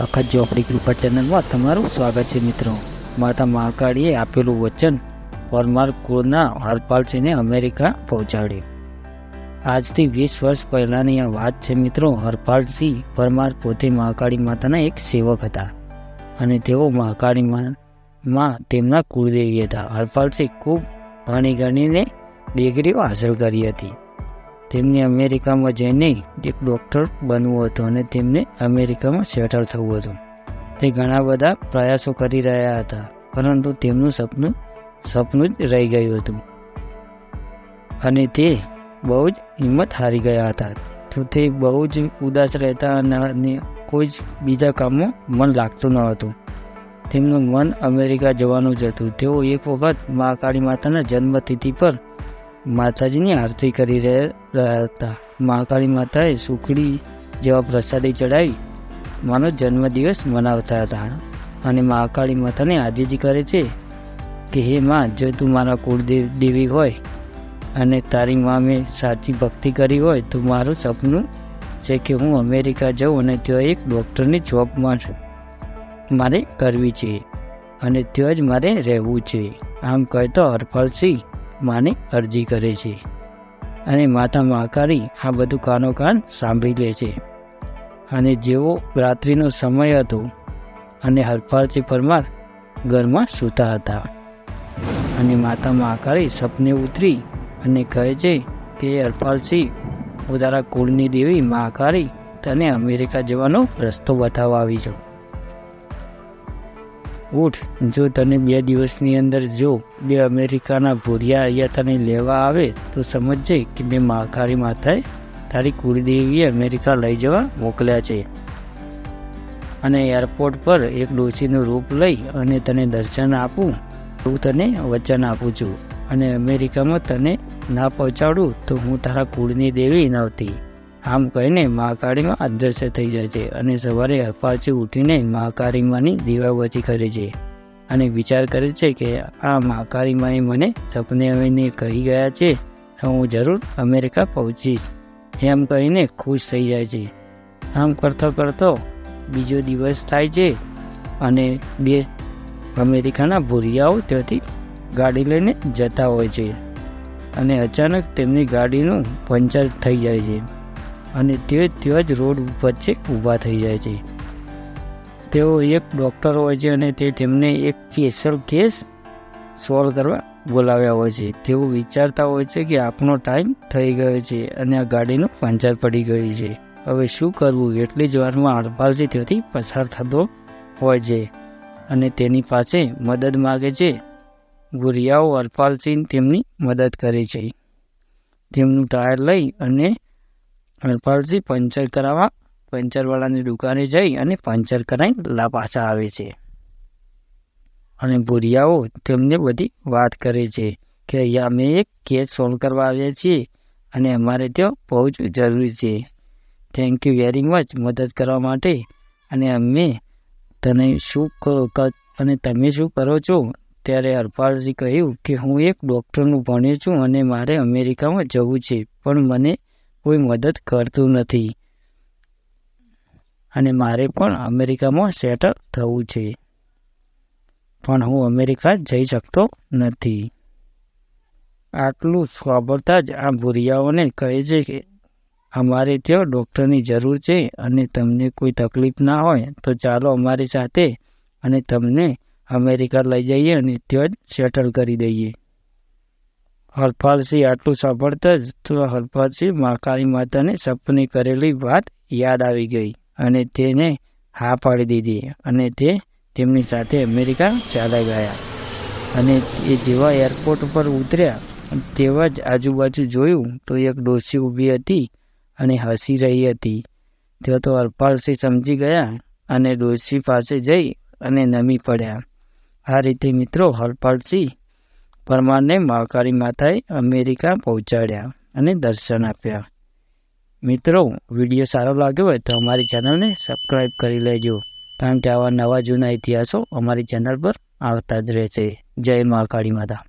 આખા ચોપડી કૃપા ચેનલમાં તમારું સ્વાગત છે મિત્રો. માતા મહાકાળીએ આપેલું વચન પરમાર કુળના હરપાલસિંહને અમેરિકા પહોંચાડ્યું. આજથી વીસ વર્ષ પહેલાંની આ વાત છે મિત્રો હરપાલસિંહ પરમાર પોતે મહાકાળી માતાના એક સેવક હતા અને તેઓ મહાકાળી માં તેમના કુળદેવી હતા. હરપાલસિંહ ખૂબ ભણી ગણીને ડિગ્રીઓ હાંસલ કરી હતી. તેમને અમેરિકામાં જઈને એક ડૉક્ટર બનવું હતું અને તેમને અમેરિકામાં સેટલ થવું હતું. તે ઘણા બધા પ્રયાસો કરી રહ્યા હતા, પરંતુ તેમનું સપનું સપનું જ રહી ગયું હતું. અને તે બહુ જ હિંમત હારી ગયા હતા. તો તે બહુ જ ઉદાસ રહેતા અને કોઈ જ બીજા કામમાં મન લાગતું ન હતું. તેમનું મન અમેરિકા જવાનું જ હતું. તેઓ એક વખત મા કાળી માતાના જન્મતિથિ પર માતાજીની આરતી કરી રહ્યા હતા. મહાકાળી માતાએ સુખડી જેવા પ્રસાદી ચડાવી માનો જન્મદિવસ મનાવતા હતા. અને મહાકાળી માતાને આજીજી કરે છે કે, હે માં, જો તું મારા કુળદેવ દેવી હોય અને તારી માં મેં સાચી ભક્તિ કરી હોય, તો મારું સપનું છે કે હું અમેરિકા જાઉં અને ત્યાં એક ડૉક્ટરની જોબમાં મારે કરવી છે અને ત્યાં જ મારે રહેવું છે. આમ કહેતો હરફળસિંહ માને અરજી કરે છે અને માતા મહાકાળી આ બધું કાનો કાન સાંભળી લે છે. અને જેવો રાત્રિનો સમય હતો અને હરફાળથી પરમાર ઘરમાં સૂતા હતા. અને માતા મહાકાળી સપને ઉતરી અને કહે છે કે હરપાલસિંહ હું તારા કુળની દેવી મહાકાળી તને અમેરિકા જવાનો રસ્તો બતાવવા આવી છું. ઉઠ, જો તને બે દિવસની અંદર જો બે અમેરિકાના ભૂરિયા અહીંયા તને લેવા આવે, તો સમજજે કે બે મહાકાળી માતાએ તારી કુળદેવીએ અમેરિકા લઈ જવા મોકલ્યા છે. અને એરપોર્ટ પર એક ડોશીનું રૂપ લઈ અને તને દર્શન આપું, હું તને વચન આપું છું. અને અમેરિકામાં તને ના પહોંચાડું, તો હું તારા કુળની દેવી નહોતી આમ કહીને મહાકાળીમાં અદૃશ્ય થઈ જાય છે અને સવારે અફાચી ઉઠીને મહાકાળીમાની દીવાબત્તી કરે છે અને વિચાર કરે છે કે આ મહાકાળીમાએ મને સપને આવીને કહી ગયા છે, તો હું જરૂર અમેરિકા પહોંચીશ. એમ કહીને ખુશ થઈ જાય છે. આમ કરતો કરતો બીજો દિવસ થાય છે અને બે અમેરિકાના ભૂરિયાઓ ત્યાંથી ગાડી લઈને જતા હોય છે અને અચાનક તેમની ગાડીનું પંચર થઈ જાય છે. અને તે ત્યાં જ રોડ ઉપર છે ઊભા થઈ જાય છે. તેઓ એક ડૉક્ટર હોય છે અને તે તેમને એક સ્પેશિયલ કેસ સોલ્વ કરવા બોલાવ્યા હોય છે. તેઓ વિચારતા હોય છે કે આપણો ટાઈમ થઈ ગયો છે અને આ ગાડીનું પંચર પડી ગયું છે. હવે શું કરવું? એટલી જ વારમાં હરપાલજી ત્યાંથી પસાર થતો હોય છે અને તેની પાસે મદદ માગે છે. ગુરિયાઓ હરપાલસિંહ તેમની મદદ કરે છે. તેમનું ટાયર લઈ અને હરપાલસિંહ પંચર કરાવવા પંચરવાળાની દુકાને જઈ અને પંચર કરાવી લા પાછા આવે છે. અને ભૂરિયાઓ તેમને બધી વાત કરે છે કે અહીંયા અમે એક કેસ સોલ્વ કરવા આવ્યા છીએ અને અમારે ત્યાં જ જરૂરી છે. થેન્ક યુ વેરી મચ મદદ કરવા માટે. અને અમે તને શું અને તમે શું કરો છો? ત્યારે હરપાલજી કહ્યું કે હું એક ડૉક્ટરનું ભણ્યો છું અને મારે અમેરિકામાં જવું છે. પણ મને કોઈ મદદ કરતું નથી. અને મારે પણ અમેરિકામાં સેટલ થવું છે. પણ હું અમેરિકા જઈ શકતો નથી. આટલું સાંભળતા જ આ ભૂરિયાઓને કહે છે કે અમારે ત્યાં ડૉક્ટરની જરૂર છે અને તમને કોઈ તકલીફ ના હોય તો ચાલો અમારી સાથે અને તમને અમેરિકા લઈ જઈએ અને ત્યાં જ સેટલ કરી દઈએ. હરપાલસિંહ આટલું સાંભળતા જ તો મા કાળી માતાને સપની કરેલી વાત યાદ આવી ગઈ અને તેને હા પાડી દીધી અને તે તેમની સાથે અમેરિકા ચાલ્યા ગયા. અને એ જેવા એરપોર્ટ પર ઉતર્યા તેવા જ આજુબાજુ જોયું તો એક ડોસી ઊભી હતી અને હસી રહી હતી. તેઓ તો હરપાલસિંહ સમજી ગયા અને ડોસી પાસે જઈ અને નમી પડ્યા. આ રીતે મિત્રો હરપાલસિંહ પરમારને મહાકાળી માતાએ અમેરિકા પહોંચાડ્યા અને દર્શન આપ્યા. મિત્રો, વીડિયો સારો લાગ્યો હોય તો અમારી ચેનલને સબસ્ક્રાઈબ કરી લેજો. કારણ કે આવા નવા જૂના ઇતિહાસો અમારી ચેનલ પર આવતા જ રહેશે. જય મહાકાળી માતા.